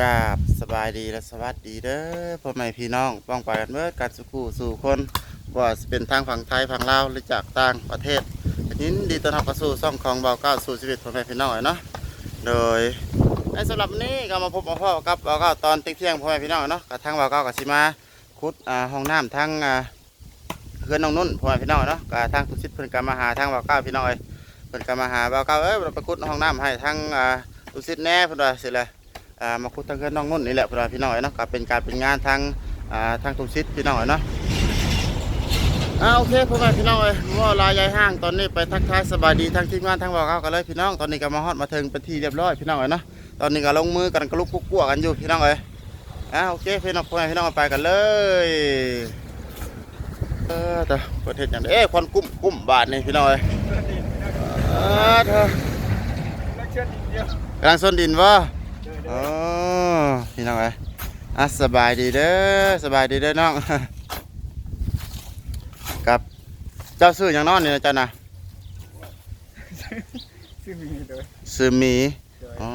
กราบสบายดีและสวัสดีเด้อพ่อแม่พี่น้องป้องไปกันเมื่อการสุขูสู่คนว่าเป็นทางฝั่งไทยฝั่งลาวหรือจากต่างประเทศยินดีต้อนรับเข้าสู่ช่องของเบาเก้าสู่ชีวิตพ่อแม่พี่น้องเนาะโดยในสำหรับนี้ก็มาพบมาพ่อกับเบาเก้าตอนเที่ยงพ่อแม่พี่น้องเนาะกับทางเบาเก้ากับสิมาขุดห้องน้ำทั้งเพื่อนน้องนุ่นพ่อแม่พี่น้องเนาะกับทางทุกชิดเพิ่อนก็มาหาทางเบาเก้าพี่น้องเอ้ยเพิ่อนก็มาหาเบาเก้าเอ้ยเราไปขุดห้องน้ำให้ทั้งทุกชิดแน่เพิ่นว่าสิเลย มาคุดทางเพื่อนน้องนุ่นนี่แหละพี่น้องพี่น้องเนาะก็เป็นการเป็นงานทางทางทุกชิดพี่น้องเนาะอ่าโอเคพ่อแม่พี่น้องเอ้ยว่าลายยายห้างตอนนี้ไปทักทายสบายดีทางทีมงานทางบอกเขากันเลยพี่น้องตอนนี้ก็มาฮอดมาถึงเป็นที่เรียบร้อยพี่น้องเอ้ยเนาะตอนนี้ก็ลงมือกันกระลุกกุ๊กกัวกันอยู่พี่น้องเอ้ยอ่าโอเคพี่น้องพ่อแม่พี่น้องไปกันเลยเออแต่ประเทศอย่างเอ๊ควันกุ้มกุ้มบาทนี่พี่น้องเอ้ยอ่าเธอกเชื่อดินเดียวกำลังส้นดินวะ อ๋อนพี่น้องเอ้ยอะสบายดีเด้อสบายดีเด้อน้องกับเจ้าซื้ออย่างนอนนี่นะเจ้านะซึ่งมีเลยซื้อหมีเดินอ๋อ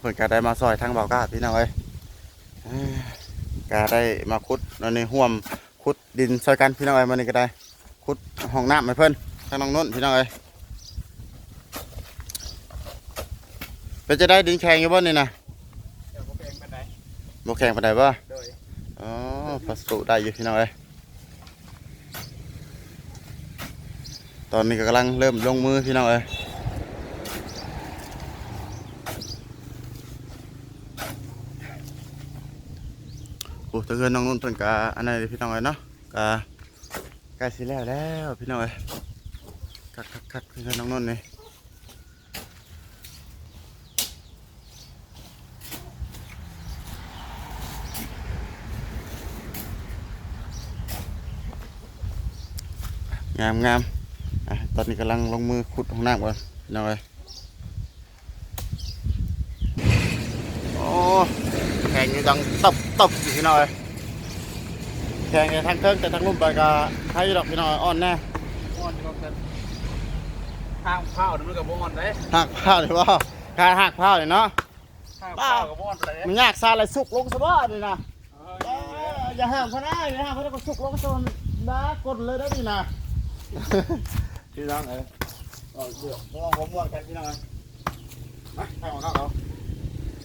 เพิ่นก็ได้มาซอยทางเบากาพี่น้องเอ้ยเอ้ยก็ได้มาขุดอันนี้ห่วมขุดดินซอยกันพี่น้องเอ้ยมันนี่ก็ได้ขุดห้องน้ำให้เพิ่นทางน้องนุ่นพี่น้องเอ้ยเป็นจะได้ดินแข็งอยู่บ่นี่นะ เดี๋ยวผมเองไปไหน บ่แข็งปานใดบ่โดยอ๋อพัสดุได้อยู่พี่น้องเอ้ยตอนนี้ก็กำลังเริ่มลงมือพี่น้องเอ้ยโอ้ถ้าเกิดน้องนุ่นเพิ่นกะอันนั้นพี่น้องเอ้ยเนาะกะใกล้สิแล้วแล้วพี่น้องเอ้ยคักคักคักพี่น้องนุ่นนี่ งามงามอะตอนนี้กำลังลงมือขุดห้องน้ำก่อนพี่น้องเอ้ยโอ้แข่งอยู่ดังตบตบอยู่พี่น้องเอ้ยแข่งในทางเทิงแต่ทางลุ่มไปก็ให้ดอกพี่น้องอ่อนแน่อ่อนก็กันข้างข้าวมันกับอ่อนเลยหักผ้าเลยว่าการหักผ้าเลยเนาะข้างข้าวกับอ่อนเลยมันยากซาอะไรสุกลงสะบ้าเลยนะเอ้ยอย่าห้ามเขานะอย่าห้ามเขาได้ก็สุกลงสะบ้ากดเลยได้ดีนะ พี่น้องเอ้ยเอาเดี๋ยวม่วงผมม่วงกันพี่น้องเอ้ยมาให้ของเขาเขา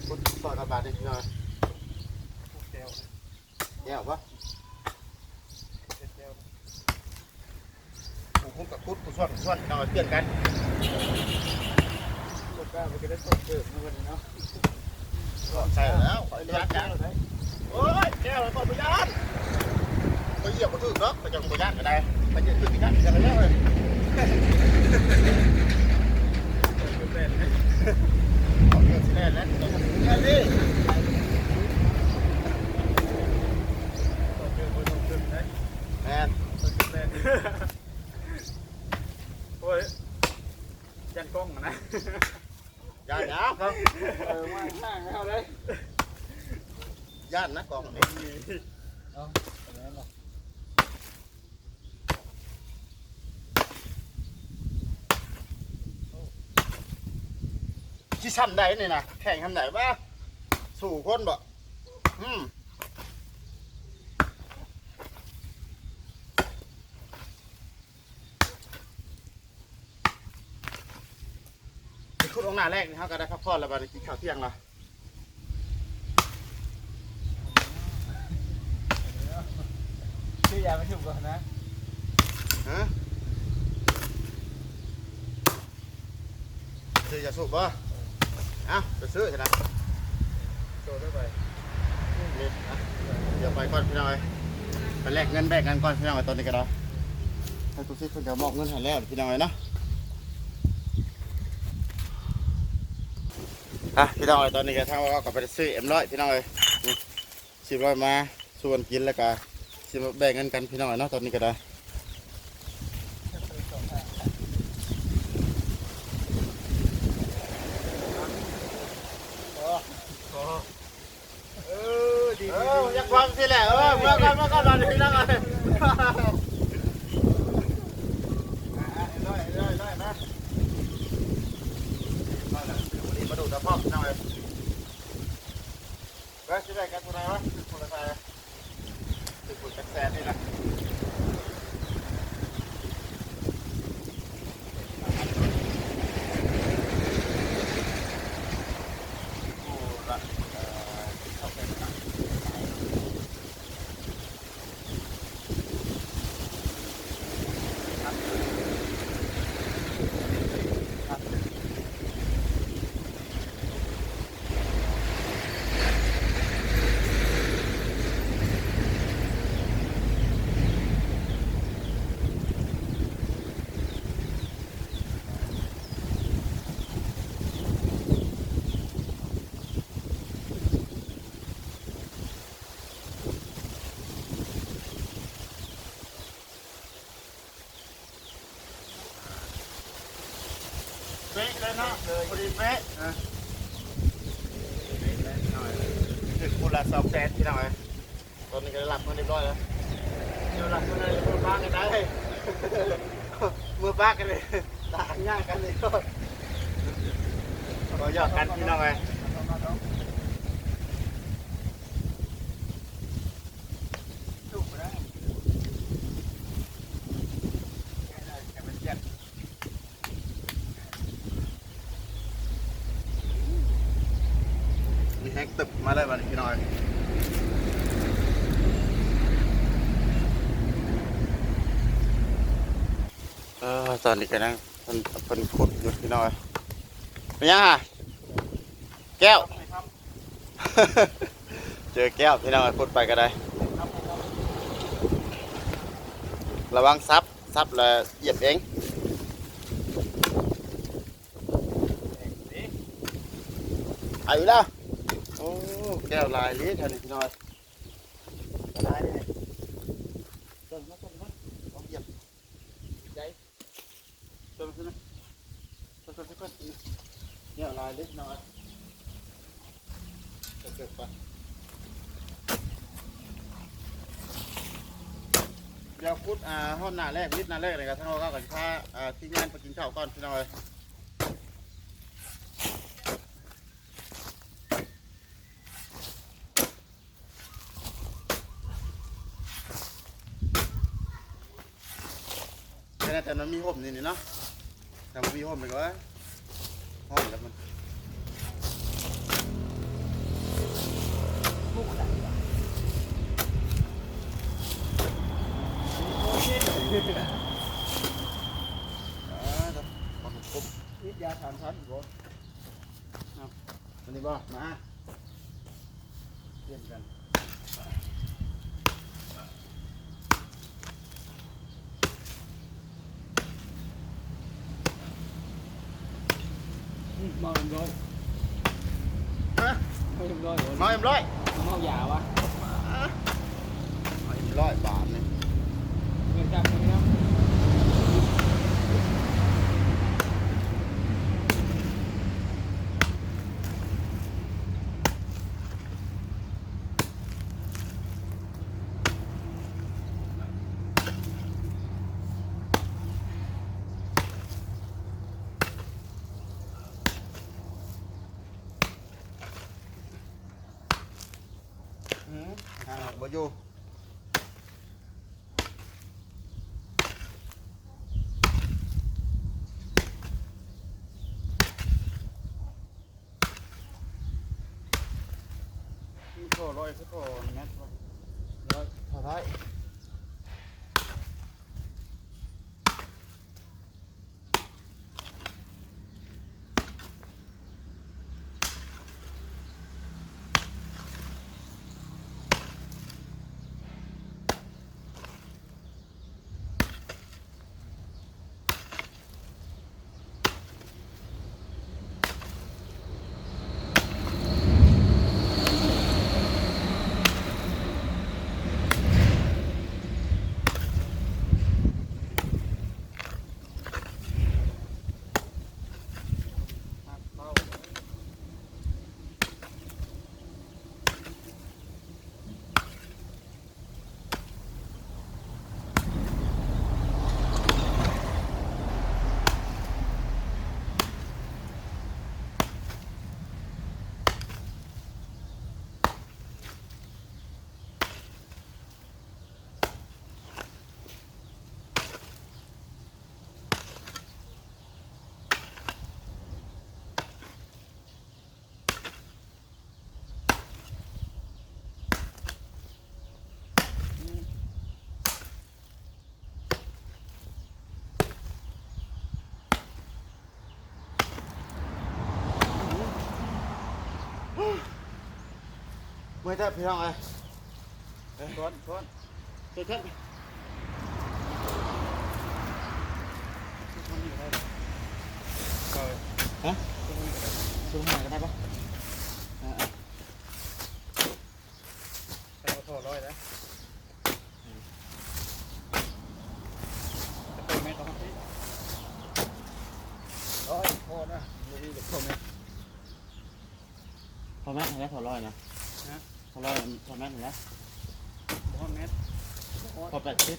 คุณต่อยกระบาดดิพี่น้องเอ้ยเดียวแย่ปะเดียวกูคุ้มกับคุดกูส่วนกูส่วนพี่น้องเอ้ยเปลี่ยนกันลูกก้ามันก็ได้ตกเกิดเมื่อวันนี้เนาะใช่แล้วขออนุญาตจ้าโอ้ยแก้วขออนุญาตไป เหยียบกูถึกเนาะไปจังกูญาตก็ได้ไปเหยียบถึกญาตกันแล้วเลยเป็นเลยเอาเรื่องสิแน่แล้วต้องทำอย่างนี้ดิตกเกิดตกเกิดเลยแม่นตกเกิดเลยโอ้ยยันกล้องนะญาตินะครับเออมาข้างเอาเลยญาตินะกองนี้เอาแล้วเนาะที่ชั้นใดนี่นะแข่งทำไหนบ้าสู่คนบ่อืมไปคุดองหน้าแรกนี่เขาก็ได้พักผ่อนแล้วบัดนี้กินข้าวเที่ยงและชื่อยาไม่ถูกก่อนนะฮะซื้อยาสูบบ่เอ้าไปซื้อใช่ไหมโดดได้ไปนี่อะเดี๋ยวไปก่อนพี่น้อยไปแลกเงินแบกกันก่อนพี่น้อยตอนนี้ก็ได้ให้ตุ๊กซิเพิ่นจะมอบเงินให้แล้วพี่น้อยเนาะอะพี่น้อยตอนนี้ก็ทางว่าก็ไปซื้อเอ็มร้อยพี่น้อยนี่สิบร้อยมาส่วนกินแล้วก็สิมาแบ่งเงินกันพี่น้อยเนาะตอนนี้ก็ได้ เออดี เอ ดี ออยากความสิแหละเออเมื่อก่อนเมื่อก่อนตอนนี้พี่น้อย ได้ได้ได้นะ มาดูตะพอกพี่น้อยไป ว่าสิได้กันตัวไหนวะคนละไทยถึงคนกันแสนนี่นะโอ้ละเอ่อเข้าไปนะ เป๊ะเลยนะพอดีเป๊ะอะถึงคูละสองแสนที่หน่อยตอนนี้ก็หลับมันเรียบร้อยแล้วเดี๋ยวหลับมาเลยมือป้ากันได้มือป้ากันเลยต่างย่างกันเลยก็ก็ยอดกันพี่น้องไง จุกไปได้แค่ได้แค่เป็นเจ็ด มีแฮกตึบมาเลยวันนี้พี่น้อยเออ ตอนนี้ก็นั่งเป็นเป็นขุดอยู่พี่น้อยเป็นยังอะแก้วครับเจอแก้วพี่น้องขุดไปก็ได้ครับผมระวังซับซับแล้วเหยียบเองนี่เอาอยู่แล้วโอ้แก้วลายลิ้นท่านนี่พี่น้อย อะไรเนี่ย ต้นมาต้นมาลองเหยียบ ใจ ต้นขึ้นนะต้นต้นต้นต้น แก้วลายลิ้นน้อยเกิดไปเดี๋ยวพุดอ่าห้องหน้าแรกลิตรหน้าแรกเลยครับท่านเราก็กันพาอ่าที่งานไปกินข้าวก่อนพี่น้อยแค่แต่มันมีห่มนี่นี่เนาะแต่มันมีห่มเลยก็ว่าห้องแล้วมัน อ่าเดี๋ยวขอผมครบนิดยาสามชั้นบ่อันนี้บ่มาเยี่ยมกัน เมาเรียบร้อย ฮะ เมาเรียบร้อย มาเอ็มร้อย เมายาวะ มาเอ็มร้อยบาทนี่ เงินจับเลยนะ อืม อ่าบ่อยู่นี่โทรร้อยคือโทรแมท เมื่อจะพี่น้องเอ้ยก้นก้นเจ็ดเกิดฮะซื้อใหม่ก็ได้ปะอ่าใส่โถร้อยแล้วจะเป็นไหมต้องที่ร้อยโคตรนะดูดีเด็กคนนี้พอแม่เห็นแล้วพอร้อยนะ นะพอร้อยพอแม่เห็นแล้วบ้านเมตรพอแปดสิบ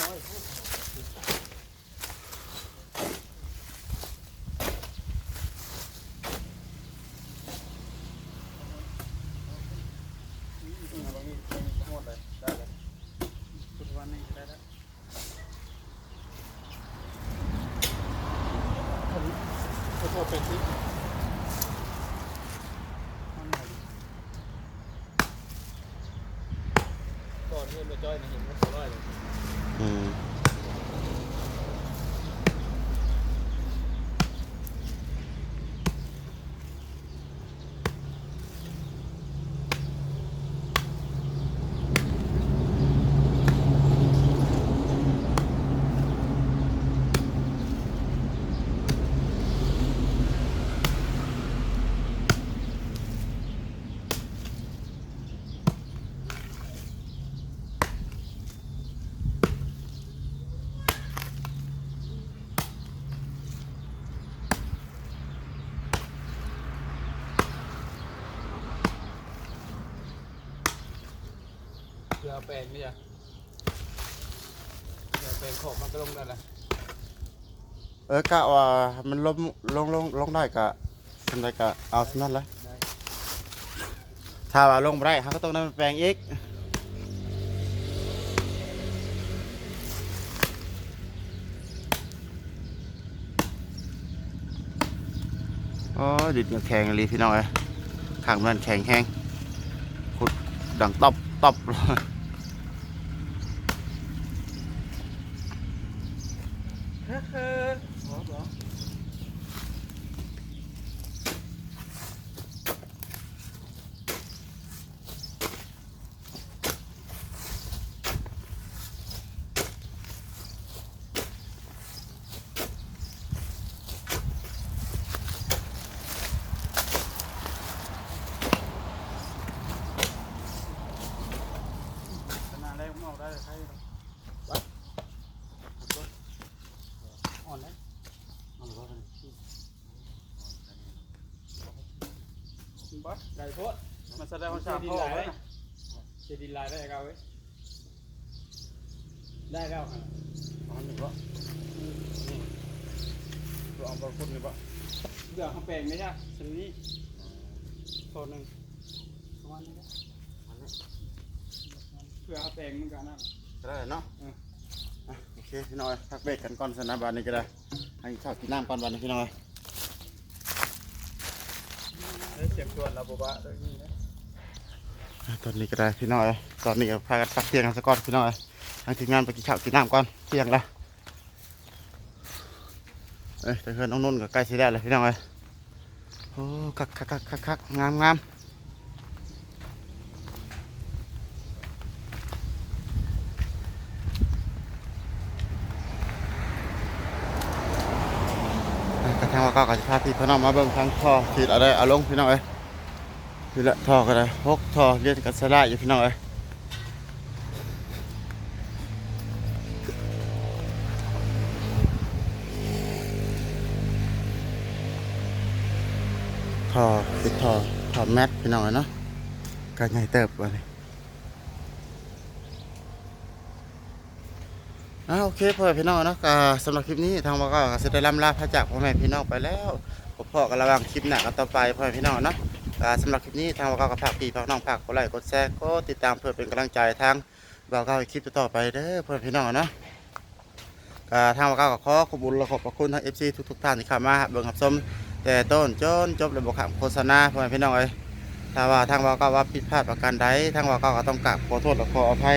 ร้อยนี่เรามีมีหมดเลยได้เลยทุกวันนี้ได้แล้วผม ขอโทษเป็นที่ก่อนเงินมาจ้อยนะเห็นว่าสร้อยเลย อืมเรื อแปลงนี่จ้ะเรือแปลงขอบมันก็ลงได้ละเออกะว่ามันลงลงลงลงได้กะทำได้กะเอาสนั่นลยได้ถ้าว่าลงไม่ได้เขาก็ต้องนำไปแปลงอีกโอ้ยดิดมันแข็งเลยพี่น้องเอ้ยข้างมันแข็งแห้งขุดดังตบตบเฮ้ยขอเหรอ ขนาดแรกผมออกได้เลยใช่ไหมวัดอ่อนแล้วบัด ได้โพดมันแสดงว่าชาพ่อไว้นะเจดีลายได้เก้าเว้ยได้เก้าครับอ๋อหนึ่งวะนี่ตัวเอาบอลฟุตหนึ่งวะเบื่อเขาแปลงไหมจ๊ะสิ่งนี้โซนหนึ่งประมาณนี้เพื่อเขาแปลงเหมือนกันนะก็ได้เนาะอืมอะโอเคพี่น้อยพักเบรกกันก่อนสนะบานนี้ก็ได้ให้ข้าวกินน้ำก่อนบานนี้พี่น้อย เฮ้ยเราบอกว่าเรื่องนี้นะตอนนี้ก็ได้พี่น้อย ตอนนี้ก็พากันพักเที่ยงกันสักก่อนพี่น้อยทางทีมงานไปกินข้าวกินน้ำก่อนเที่ยงแล้วเอ้ยแต่เพื่อนน้องนุ่นก็ใกล้สิแล้เลยพี่น้อยโอ้คักคักคักคักคักงามงามกระทั่งว่าก็กระพาพี่พี่น้องมาเบิ่งทางท่อที่อะไรเอาลงพี่น้องเอ้ย นี่ละทอก็ได้หกทอเรียนกันสลายอยู่พี่น้องเอ้ยทอปิดทอทอแมทพี่น้องเลยเนาะก็ใหญ่เติบกว่าเลยอ่าโอเคพ่อพี่น้องเนาะก็สำหรับคลิปนี้ทางเราก็จะได้ล่ำลาพระจากพ่อแม่พี่น้องไปแล้วพบพ่อกันระหว่างคลิปหน้ากันต่อไปพ่อแม่พี่น้องเนาะ สำหรับคลิปนี้ทางวากากับภาคพี่ภาคน้องภาคกดไลค์กดแชร์ก็ติดตามเพื่อเป็นกำลังใจทางวากาคลิปต่อไปเด้อเพื่อนพี่น้องนะทางวากากับขอขอบคุณและขอบคุณทางเอฟซีทุกๆท่านที่เข้ามาเบิ่งขับชมแต่ต้นจนจบระบบขับโฆษณาเพื่อนพี่น้องเอ้ยถ้าว่าทางวากาว่าผิดพลาดประการใดทางวากาก็ต้องกราบขอโทษและขออภัย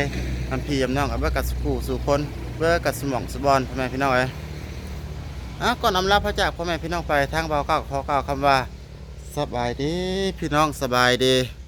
อันพี่ยำน้องเอาไว้กับสู่สู่คนเบื่อกับสมองสบอนพ่อแม่พี่น้องเอ้ยก่อนอำลาพระเจ้าพ่อแม่พี่น้องไปทางเบาเก้าขอกล่าวคำว่า สบายดี พี่น้องสบายดี